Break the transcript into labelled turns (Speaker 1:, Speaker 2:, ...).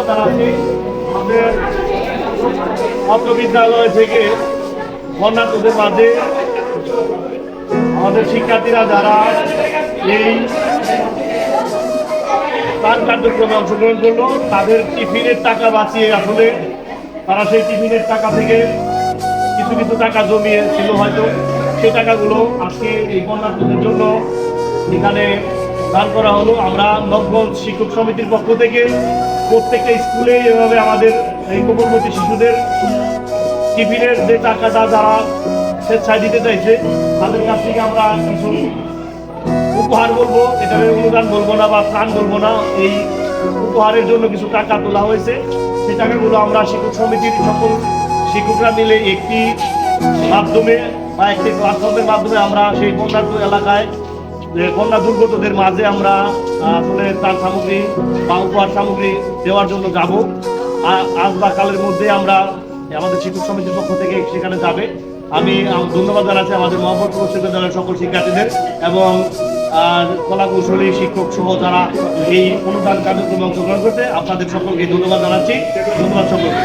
Speaker 1: আমাদের অত্র বিদ্যালয় থেকে বন্যার্থদের মাঝে আমাদের শিক্ষার্থীরা যারা এই তার কার্যক্রমে অংশগ্রহণ করল, তাদের টিফিনের টাকা বাঁচিয়ে আসলে তারা সেই টিফিনের টাকা থেকে কিছু কিছু টাকা জমিয়ে ছিল হয়তো। সেই টাকাগুলো আজকে এই বন্যার্থদের জন্য এখানে দান করা হলো। আমরা নবগঞ্জ শিক্ষক সমিতির পক্ষ থেকে প্রত্যেকটা স্কুলে এভাবে আমাদের এই কোমলমতি শিশুদের টিফিনের যে টাকাটা যারা স্বেচ্ছায় দিতে চাইছে, তাদের কাছ থেকে আমরা কিছু উপহার বলব। এটা অনুদান বলব না বা ত্রাণ বলব না। এই উপহারের জন্য কিছু টাকা তোলা হয়েছে। সেই টাকাগুলো আমরা শিক্ষক সমিতির সকল শিক্ষকরা মিলে একটি মাধ্যমে বা একটি প্ল্যাটফর্মের মাধ্যমে আমরা সেই বন্যার্থ এলাকায় যে বন্যা দুর্গতদের মাঝে আমরা আসলে তার সামগ্রী বা উপহার সামগ্রী দেওয়ার জন্য যাব। আজ বা কালের মধ্যে আমরা আমাদের শিক্ষক সমিতির পক্ষ থেকে সেখানে যাবে। আমি ধন্যবাদ জানাচ্ছি আমাদের মোহাম্মদ বিশ্ববিদ্যালয়ের সকল শিক্ষার্থীদের এবং আহ, কলা কৌশলী শিক্ষক সহ যারা এই অনুদান কার্যক্রমে অংশগ্রহণ করছে আপনাদের সকলকে ধন্যবাদ জানাচ্ছি। ধন্যবাদ সকলকে।